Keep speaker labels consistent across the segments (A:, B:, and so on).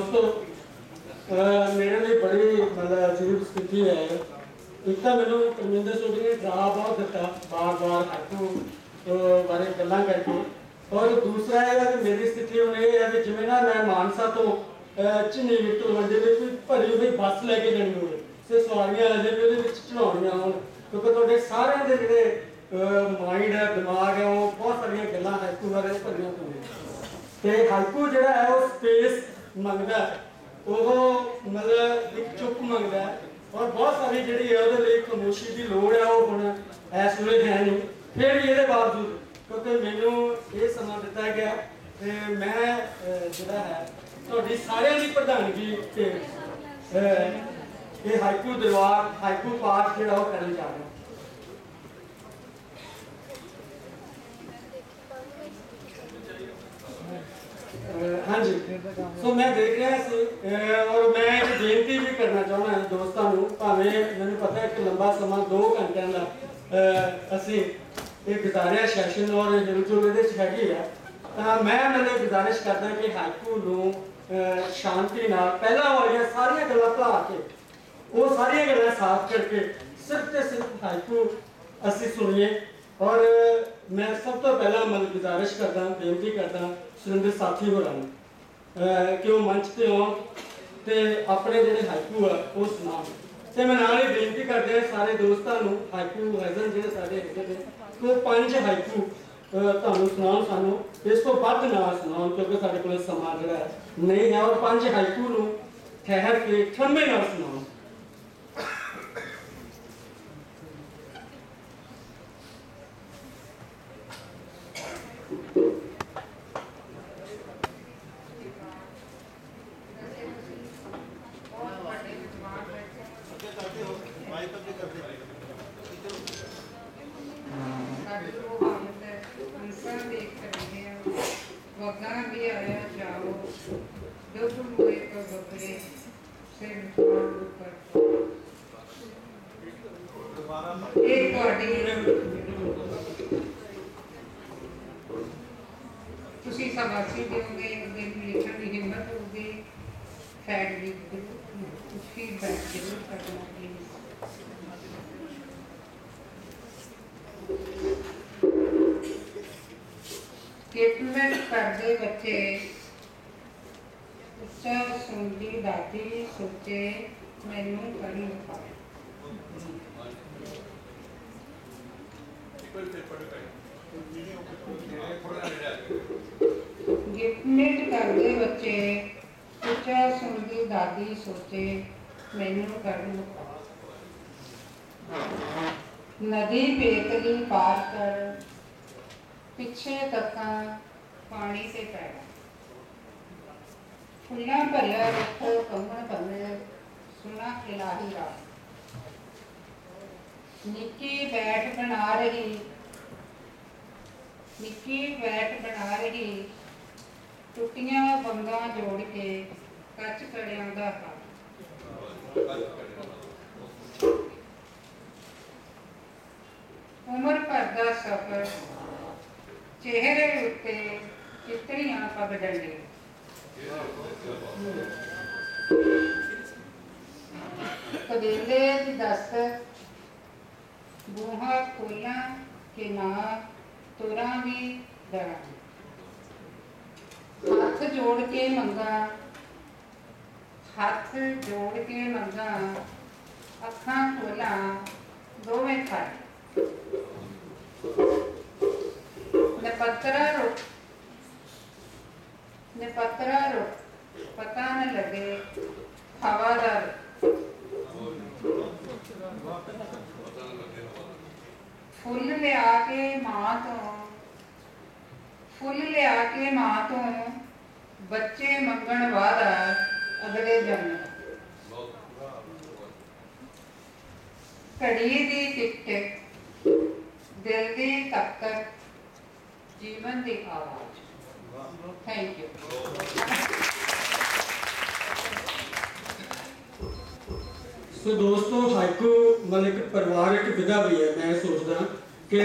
A: ਦੋਸਤੋ ਮੇਰੇ ਲਈ ਬੜੀ ਮਤਲਬ ਅਜੀਬ ਸਥਿਤੀ ਹੈ। ਇੱਕ ਤਾਂ ਮੈਨੂੰ ਪਰਮਿੰਦਰ ਸੋਢੀ ਨੇ ਡਰਾ ਬਹੁਤ ਦਿੱਤਾ ਬਾਰ-ਬਾਰ ਹਾਕੂ ਬਾਰੇ ਗੱਲਾਂ ਕਰਕੇ। ਔਰ ਦੂਸਰਾ ਇਹ ਹੈ ਕਿ ਮੇਰੀ ਸਥਿਤੀ ਹੁਣ ਇਹ ਹੈ ਕਿ ਜਿਵੇਂ ਨਾ ਮੈਂ ਮਾਨਸਾ ਤੋਂ, ਅਹ ਵਿਕਟਰ ਮੰਡੀ ਦੇ ਕੋਈ ਭਰੀ ਹੋਈ ਬੱਸ ਲੈ ਕੇ ਜਾਣੀ ਹੋਵੇ ਸੇ ਸਵਾਰੀਆਂ ਆ ਜੇ ਵੀ ਉਹਦੇ ਵਿੱਚ ਚੜਾਉਣੀਆਂ ਹੋਣ। ਕਿਉਂਕਿ ਤੁਹਾਡੇ ਸਾਰਿਆਂ ਦੇ ਜਿਹੜੇ ਮਾਈਂਡ ਹੈ, ਦਿਮਾਗ ਹੈ, ਉਹ ਬਹੁਤ ਸਾਰੀਆਂ ਗੱਲਾਂ ਹਾਕੂ ਬਾਰੇ ਭਰੀਆਂ ਹੋਈਆਂ ਤੇ ਹਾਈਕੂ ਜਿਹੜਾ ਹੈ ਉਹ ਸਪੇਸ ਮੰਗਦਾ ਹੈ। ਉਹ ਮਤਲਬ ਇੱਕ ਚੁੱਪ ਮੰਗਦਾ ਹੈ। ਔਰ ਬਹੁਤ ਸਾਰੀ ਜਿਹੜੀ ਹੈ ਉਹਦੇ ਲਈ ਖਾਮੋਸ਼ੀ ਦੀ ਲੋੜ ਹੈ ਉਹ ਹੁਣ ਇਸ ਵੇਲੇ ਹੈ ਨਹੀਂ। ਫਿਰ ਵੀ ਇਹਦੇ ਬਾਵਜੂਦ ਕਿਉਂਕਿ ਮੈਨੂੰ ਇਹ ਸਮਾਂ ਦਿੱਤਾ ਗਿਆ ਤੇ ਮੈਂ ਅਹ, ਜਿਹੜਾ ਹੈ ਤੁਹਾਡੀ ਸਾਰਿਆਂ ਦੀ ਪ੍ਰਧਾਨਗੀ ਤੇ ਅਹ, ਇਹ ਹਾਈਕੂ ਦਰਬਾਰ ਹਾਈਕੂ ਪਾਠ ਜਿਹੜਾ ਉਹ ਕਰਨ ਜਾ ਰਿਹਾ ਹਾਂਜੀ। ਸੋ ਮੈਂ ਦੇਖ ਰਿਹਾ ਸੀ ਔਰ ਮੈਂ ਇਹ ਬੇਨਤੀ ਵੀ ਕਰਨਾ ਚਾਹੁੰਦਾ ਹਾਂ ਦੋਸਤਾਂ ਨੂੰ, ਭਾਵੇਂ ਮੈਨੂੰ ਪਤਾ ਹੈ ਕਿ ਲੰਬਾ ਸਮਾਂ 2 ਘੰਟਿਆਂ ਦਾ, ਅਹ, ਅਸੀਂ ਇਹ ਗੁਜ਼ਾਰਿਆ ਸੈਸ਼ਨ ਔਰ ਹਿਲਜੁਲ ਇਹਦੇ ਚ ਹੈਗੀ ਆ। ਤਾਂ ਮੈਂ ਮੈਨੂੰ ਗੁਜ਼ਾਰਿਸ਼ ਕਰਦਾ ਕਿ ਹਾਈਕੂ ਨੂੰ ਸ਼ਾਂਤੀ ਨਾਲ ਪਹਿਲਾਂ ਵਾਲੀਆਂ ਸਾਰੀਆਂ ਗੱਲਾਂ ਭੁਲਾ ਕੇ, ਉਹ ਸਾਰੀਆਂ ਗੱਲਾਂ ਸਾਫ਼ ਕਰਕੇ ਸਿਰਫ ਤੇ ਸਿਰਫ ਹਾਈਕੂ ਅਸੀਂ ਸੁਣੀਏ। ਔਰ ਮੈਂ ਸਭ ਤੋਂ ਪਹਿਲਾਂ ਮਨ ਗੁਜ਼ਾਰਿਸ਼ ਕਰਦਾ, ਬੇਨਤੀ ਕਰਦਾ, ਸੁਰਿੰਦਰ ਸਾਥੀ ਹੋਰਾਂ ਨੂੰ ਕਿ ਉਹ ਮੰਚ ਤੇ ਆਉਣ ਤੇ ਆਪਣੇ ਜਿਹੜੇ ਹਾਈਕੂ ਆ, ਉਹ ਸੁਣਾਉਣ। ਤੇ ਮੈਂ ਨਾਲ ਹੀ ਬੇਨਤੀ ਕਰਦੇ ਸਾਰੇ ਦੋਸਤਾਂ ਨੂੰ, ਹਾਈਕੂ ਹੈਜ਼ਨ ਜਿਹੜੇ ਸਾਡੇ ਹੈਗੇ ਨੇ ਉਹ ਪੰਜ ਹਾਈਕੂ ਤੁਹਾਨੂੰ ਸੁਣਾਉਣ ਸਾਨੂੰ, ਇਸ ਤੋਂ ਵੱਧ ਨਾ ਸੁਣਾਉਣ, ਕਿਉਂਕਿ ਸਾਡੇ ਕੋਲ ਸਮਾਂ ਜਿਹੜਾ ਨਹੀਂ ਹੈ, ਔਰ ਪੰਜ ਹਾਈਕੂ ਨੂੰ ਠਹਿਰ ਕੇ ਠੰਮੇ ਨਾਲ ਸੁਣਾਉਣ
B: ਸਾਡੀ ਉਹ ਹਾਲਤ ਹੈ ਅੰਸਾਂ ਦੇਖ ਕਰਦੇ ਆ ਵਗਾਂ ਵੀ ਆਇਆ ਜਾਓ ਦੁੱਧ ਮੋਏ ਕੋ ਬੱਕਰੇ ਸਿਰ ਪਾਉ ਉੱਪਰ ਇਹ ਤੁਹਾਡੀ ਤੁਸੀਂ ਸਮਾਸੀ ਦਿਓਗੇ, ਉਹਦੇ ਲਈ ਲਿਖਣ ਦੀ ਹਿੰਮਤ ਹੋਊਗੀ, ਫੈਟ ਦੀ ਫੀਡਬੈਕ ਜ਼ਰੂਰ ਕਰਨਾ ਪਲੀਜ਼ ਟ੍ਰੀਟਮੈਂਟ ਕਰਦੇ ਬੱਚੇ। ਉੱਚਾ ਸੁਣਦੀ, ਦਾਦੀ ਸੋਚੇ, ਮੈਨੂੰ ਕਰੀ ਪਾਏ ਗਿਫਟਮੈਂਟ ਕਰਦੇ ਬੱਚੇ ਉੱਚਾ ਸੁਣਦੀ, ਦਾਦੀ ਸੋਚੇ, ਮੈਨੂੰ ਕਰਨ ਨਦੀ ਪੇਤਲੀ ਪਾਰ ਕਰ, ਪਿੱਛੇ ਤੱਕਾਂ ਪਾਣੀ ਤੇ ਪੈਣਾ। ਫੁੱਲਾਂ ਭਰਿਆ ਰੁੱਖ, ਕੰਮਣ ਬੰਨੇ ਸੁਣਾ ਇਲਾਹੀ ਰਾਤ ਨਿੱਕੀ ਬੈਠ ਬਣਾ ਰਹੀ, ਨਿੱਕੀ ਬੈਠ ਬਣਾ ਰਹੀ, ਟੁੱਟੀਆਂ ਬੰਦਾਂ ਜੋੜ ਕੇ ਕੱਚ ਕੜਿਆਂ ਦਾ ਹੱਥ ਉਮਰ ਭਰ ਦਾ ਸਫ਼ਰ, ਚਿਹਰੇ ਉੱਤੇ ਚਿੱਤਰੀਆਂ ਪਗ ਡੰਡੇ ਕਬੀਲੇ ਦੀ ਦਸਤ ਬੂਹਾ ਖੋਲਾਂ ਕਿ ਨਾ, ਤੁਰਾਂ ਵੀ ਡਰਾਂ। ਹੱਥ ਜੋੜ ਕੇ ਮੰਗਾ, ਹੱਥ ਜੋੜ ਕੇ ਮੰਗਾ, ਅੱਖਾਂ ਖੋਲਾਂ, ਦੋਵੇਂ ਖੜ ਨਪਤਰਾ ਰੁਕ ਨਪਤਰਾ ਰੁਕ ਪਤਾ ਨਾ ਲੱਗੇ ਹਵਾ ਫੁੱਲ ਲਿਆ ਕੇ ਮਾਂ ਤੋਂ, ਫੁੱਲ ਲਿਆ ਕੇ ਮਾਂ ਤੋਂ ਬੱਚੇ ਮੰਗਣ ਵਾਲਾ ਅਗਲੇ ਜਨਮ। ਘੜੀ ਦੀ ਟਿਕ ਟਿਕ ਦਿਲ ਦੀ ਤਕ ਜੀਵਨ ਦੀ ਆਵਾਜ਼। ਥੈਂਕ ਯੂ
A: ਸੋ ਦੋਸਤੋ ਹਾਈਕੂ ਮਤਲਬ ਇੱਕ ਪਰਿਵਾਰਕ ਵਿਧਾ ਵੀ ਹੈ ਮੈਂ ਸੋਚਦਾ ਕਿ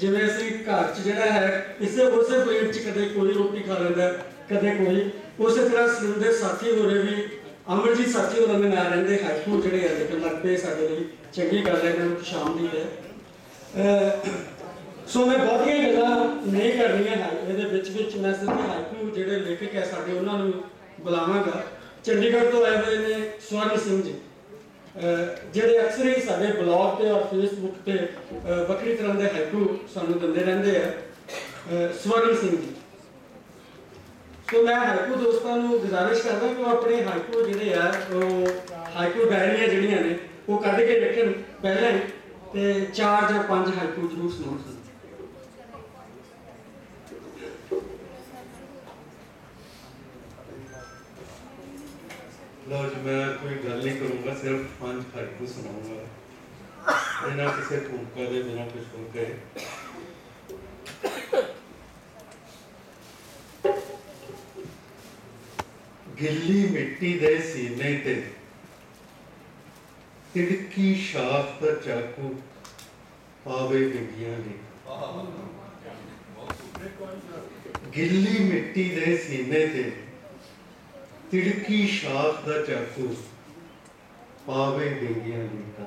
A: ਜਿਵੇਂ ਅਸੀਂ ਘਰ 'ਚ ਜਿਹੜਾ ਹੈ ਇਸੇ ਉਸੇ ਪਲੇਟ 'ਚ ਕਦੇ ਕੋਈ ਰੋਟੀ ਖਾ ਲੈਂਦਾ ਕਦੇ ਕੋਈ ਉਸੇ ਤਰ੍ਹਾਂ ਸਿਰ ਦੇ ਸਾਥੀ ਹੋਰੇ ਵੀ ਅਮਰਜੀਤ ਸਾਥੀ ਹੋਰਾਂ ਦੇ ਨਾਲ ਰਹਿੰਦੇ ਹਾਈਕੂ ਜਿਹੜੇ ਆ ਲਿਖਣ ਲੱਗ ਸਾਡੇ ਲਈ ਚੰਗੀ ਗੱਲ ਹੈ ਇਹਨਾਂ ਨੂੰ ਸ਼ਾਮ ਦੀ ਹੈ ਅਹ ਸੋ ਮੈਂ ਬਹੁਤੀਆਂ ਗੱਲਾਂ ਨਹੀਂ ਕਰਨੀਆਂ ਹੈ। ਇਹਦੇ ਵਿੱਚ ਵਿੱਚ ਮੈਂ ਸਿਰਫ ਹਾਈਕੂ ਜਿਹੜੇ ਲੇਖਕ ਹੈ ਸਾਡੇ, ਉਹਨਾਂ ਨੂੰ ਬੁਲਾਵਾਂਗਾ। ਚੰਡੀਗੜ੍ਹ ਤੋਂ ਆਏ ਹੋਏ ਨੇ ਸਵਰਨ ਸਿੰਘ ਜੀ। ਜਿਹੜੇ ਅਕਸਰ ਹੀ ਸਾਡੇ ਬਲੌਗ ਤੇ ਔਰ ਫੇਸਬੁੱਕ ਤੇ ਵੱਖਰੀ ਤਰ੍ਹਾਂ ਦੇ ਹਾਈਕੂ ਸਾਨੂੰ ਦਿੰਦੇ ਰਹਿੰਦੇ ਆ। ਅਹ, ਸਵਰਨ ਸਿੰਘ ਜੀ। ਸੋ ਮੈਂ ਹਾਈਕੂ ਦੋਸਤਾਂ ਨੂੰ ਗੁਜ਼ਾਰਿਸ਼ ਕਰਦਾ ਕਿ ਉਹ ਆਪਣੇ ਹਾਈਕੂ ਜਿਹੜੇ ਆ, ਉਹ ਹਾਈਕੂ ਡਾਇਰੀਆਂ ਜਿਹੜੀਆਂ ਨੇ, ਉਹ ਕੱਢ ਕੇ ਰੱਖਣ ਪਹਿਲਾਂ ਤੇ ਚਾਰ ਜਾਂ ਪੰਜ ਹਾਈਕੂ ਜ਼ਰੂਰ ਸੁਣਾਉਣ। ਸਾਨੂੰ
C: ਲਓ ਮੈਂ ਕੋਈ ਗੱਲ ਨਹੀਂ ਕਰੂੰਗਾ, ਸਿਰਫ ਪੰਜ ਹਾਈਕੂ ਸੁਣਾਉਂਗਾ। ਬਿਨਾਂ ਕਿਸੇ ਭੂਮਿਕਾ ਦੇ ਬਿਨਾਂ ਕੁਝ ਹੋ ਗਏ ਗਿੱਲੀ ਮਿੱਟੀ ਦੇ ਸੀਨੇ ਤੇ ਤਿੜਕੀ ਸ਼ਾਖ ਦਾ ਚਾਕੂ ਪਾਵੇ ਵਿੰਗੀਆਂ ਨੇ। ਗਿੱਲੀ ਮਿੱਟੀ ਦੇ ਸੀਨੇ ਤੇ ਤਿੜਕੀ ਸ਼ਾਖ ਦਾ ਚਾਕੂ ਪਾਵੇ ਡਿੰਗੀਆਂ ਲੀਕਾਂ।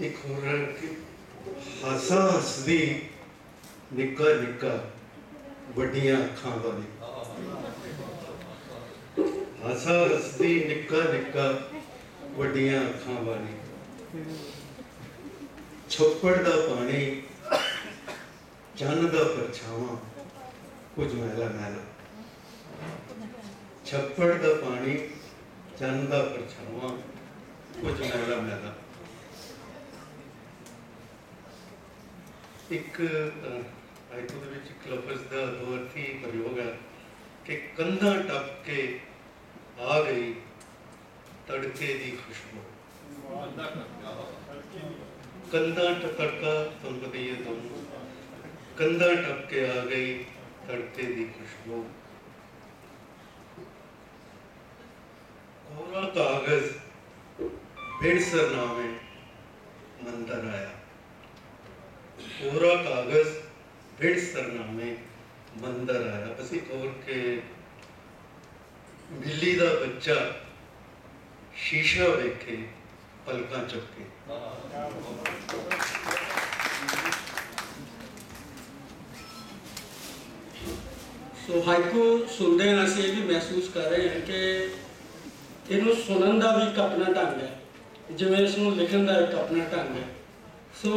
C: ਇੱਕ ਹੋਰ ਕਿ ਹੱਸਾ ਹੱਸਦੀ ਨਿੱਕਾ ਨਿੱਕਾ ਵੱਡੀਆਂ ਅੱਖਾਂ ਵਾਲੀ। ਹੱਸਾ ਹੱਸਦੀ ਨਿੱਕਾ ਨਿੱਕਾ ਵੱਡੀਆਂ ਅੱਖਾਂ ਵਾਲੀ। ਛੱਪੜ ਦਾ ਪਾਣੀ ਚੰਨ ਦਾ ਪਰਛਾਵਾਂ, ਕੁਝ ਮਹਿਲਾ ਮਹਿਲਾ ਛੱਪੜ ਦਾ ਪਾਣੀ, ਚੰਨ ਦਾ ਪਰਛਾਵਾਂ, ਕੁਝ ਮੈਲਾ ਮੈਲਾ ਇੱਕ ਆਇਤੂ ਦੇ ਵਿੱਚ ਇੱਕ ਲਫ਼ਜ਼ ਦਾ ਦੋ ਅਰਥੀ ਪ੍ਰਯੋਗ ਹੈ ਕਿ ਕੰਧਾਂ ਟੱਪ ਕੇ ਆ ਗਈ ਤੜਕੇ ਦੀ ਖੁਸ਼ਬੂ। ਕੰਧਾਂ ਟਕੜਕਾ ਤੁਹਾਨੂੰ ਪਤਾ ਹੀ ਹੈ ਤੁਹਾਨੂੰ ਕੰਧਾਂ ਟੱਪ ਕੇ ਆ ਗਈ ਤੜਕੇ ਦੀ ਖੁਸ਼ਬੂ ਕੋਰਾ ਕਾਗਜ਼ ਬਿਨ ਸਰਨਾਮੇ ਮੰਦਰ ਆਇਆ। ਕੋਰਾ ਕਾਗਜ਼ ਬਿਨ ਸਰਨਾਮੇ ਮੰਦਰ ਆਇਆ। ਅਸੀਂ ਕਹੋਰ ਕੇ ਬਿੱਲੀ ਦਾ ਬੱਚਾ ਸ਼ੀਸ਼ਾ ਵੇਖੇ ਪਲਕਾਂ ਚੁੱਕੇ
A: ਸੋ ਹਾਈਕੂ ਸੁਣਦੇ ਹਾਂ ਅਸੀਂ ਇਹ ਵੀ ਮਹਿਸੂਸ ਕਰ ਰਹੇ ਹਾਂ ਕਿ ਇਹਨੂੰ ਸੁਣਨ ਦਾ ਵੀ ਇੱਕ ਆਪਣਾ ਢੰਗ ਹੈ। ਜਿਵੇਂ ਇਸ ਨੂੰ ਲਿਖਣ ਦਾ ਇੱਕ ਆਪਣਾ ਢੰਗ ਹੈ। ਸੋ,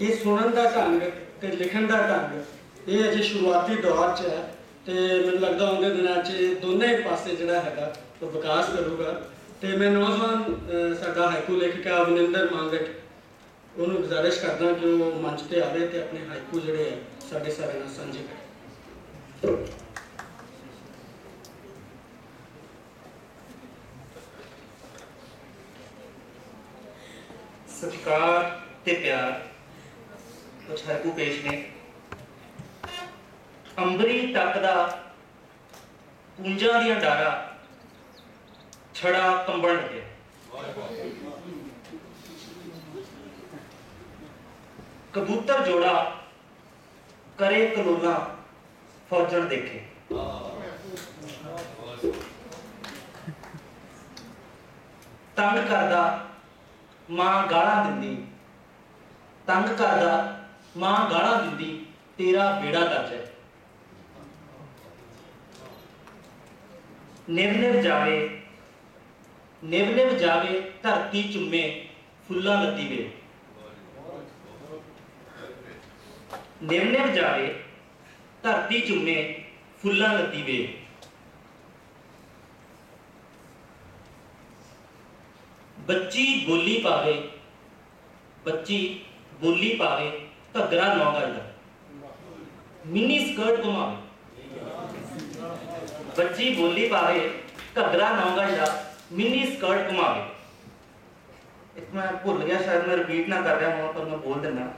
A: ਇਹ ਸੁਣਨ ਦਾ ਢੰਗ ਤੇ ਲਿਖਣ ਦਾ ਢੰਗ, ਇਹ ਅਜੇ ਸ਼ੁਰੂਆਤੀ ਦੌਰ 'ਚ ਹੈ ਤੇ ਮੈਨੂੰ ਲੱਗਦਾ ਆਉਂਦੇ ਦਿਨਾਂ 'ਚ ਇਹ ਦੋਨੇ ਪਾਸੇ ਜਿਹੜਾ ਹੈਗਾ ਉਹ ਵਿਕਾਸ ਕਰੂਗਾ। ਤੇ ਮੈਂ ਨੌਜਵਾਨ ਸਾਡਾ ਹਾਈਕੂ ਲੇਖਕ ਹੈ ਅਵਨਿੰਦਰ ਮੰਗਟ। ਉਹਨੂੰ ਗੁਜ਼ਾਰਿਸ਼ ਕਰਦਾ ਕਿ ਉਹ ਮੰਚ ਤੇ ਆਵੇ ਤੇ ਆਪਣੇ ਹਾਈਕੂ ਜਿਹੜੇ ਆ ਸਾਡੇ ਸਾਰੇ ਨਾਲ ਸਾਂਝੇ ਕਰੇ।
D: ਸਤਿਕਾਰ ਤੇ ਪਿਆਰ। ਕੁਝ ਹਰਕੂ ਪੇਸ਼ ਨੇ। ਅੰਬਰੀ ਤੱਕਦਾ ਪੁੰਜਾਂ ਦੀਆਂ ਡਾਰਾ ਛੜਾ ਕੰਬਣ ਲੱਗਿਆ। ਕਬੂਤਰ ਜੋੜਾ ਕਰੇ ਕਲੋਲਾ ਫੌਜਣ ਦੇਖੇ। ਤੰਗ ਕਰਦਾ ਮਾਂ ਗਾਲਾਂ ਦਿੰਦੀ। ਤੰਗ ਕਰਦਾ ਮਾਂ ਗਾਲਾਂ ਦਿੰਦੀ, ਤੇਰਾ ਬੇੜਾ ਦਰਜ ਹੈ। ਨਿਵ ਨਿਵ ਜਾਵੇ ਨਿਵ ਜਾਵੇ, ਧਰਤੀ ਚੁੰਮੇ, ਫੁੱਲਾਂ ਲੱਦੀ ਵੇ। ਨਿਵ ਜਾਵੇ, ਧਰਤੀ ਚੁੰਮੇ, ਫੁੱਲਾਂ ਲੱਦੀ ਵੇ। ਬੱਚੀ ਬੋਲੀ ਪਾਵੇ, ਬੱਚੀ ਬੋਲੀ ਪਾਵੇ ਘੱਗਰਾ ਨੌ ਗਜ ਮਿੰਨੀ ਸਕਰਟ ਘੁਮਾਵੇ। ਬੱਚੀ ਬੋਲੀ ਪਾਵੇ ਘੱਗਰਾ ਨੌ ਗਜ ਮਿੰਨੀ ਸਕਰਟ ਘੁਮਾਵੇ। ਇੱਕ ਮੈਂ ਭੁੱਲ ਗਿਆ, ਸ਼ਾਇਦ ਮੈਂ ਰਿਪੀਟ ਨਾ ਕਰ ਰਿਹਾ ਹਾਂ ਪਰ ਮੈਂ ਬੋਲ ਦਿੰਦਾ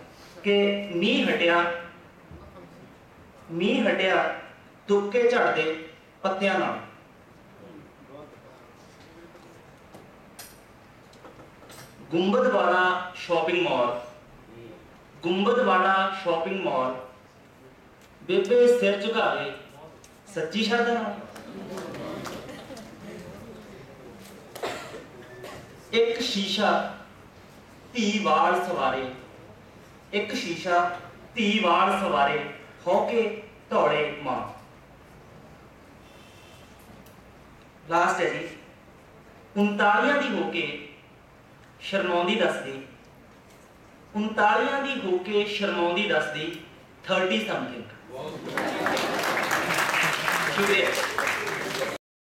D: ਕਿ ਮੀਂਹ ਹਟਿਆ ਮੀਂਹ ਹਟਿਆ ਤੁੱਕੇ ਝੜਦੇ ਪੱਤਿਆਂ ਨਾਲ। ਗੁੰਬਦ ਵਾਲਾ ਸ਼ਾਪਿੰਗ ਮਾਲ ਗੁੰਬਦ ਵਾਲਾ ਸ਼ਾਪਿੰਗ ਮਾਲ ਬੇਬੇ ਸਿਰ ਝੁਕਾਵੇ। ਸੱਚੀ ਸ਼ਰਧਾ ਨਾਲ। ਇੱਕ ਸ਼ੀਸ਼ਾ ਧੀ ਵਾਲ ਸਵਾਰੇ। ਇੱਕ ਸ਼ੀਸ਼ਾ ਧੀ ਵਾਲ ਸਵਾਰੇ, ਹੋ ਕੇ ਧੌਲੇ ਮਾਂ। ਲਾਸਟ ਹੈ ਜੀ। 39 ਦੀ ਹੋ ਕੇ ਸ਼ਰਮਾਉਂਦੀ ਦੱਸਦੀ। 39 ਦੀ ਹੋ ਕੇ ਸ਼ਰਮਾਉਂਦੀ ਦੱਸਦੀ 30 ਸਮਥਿੰਗ ਸ਼ੁਕਰੀਆ।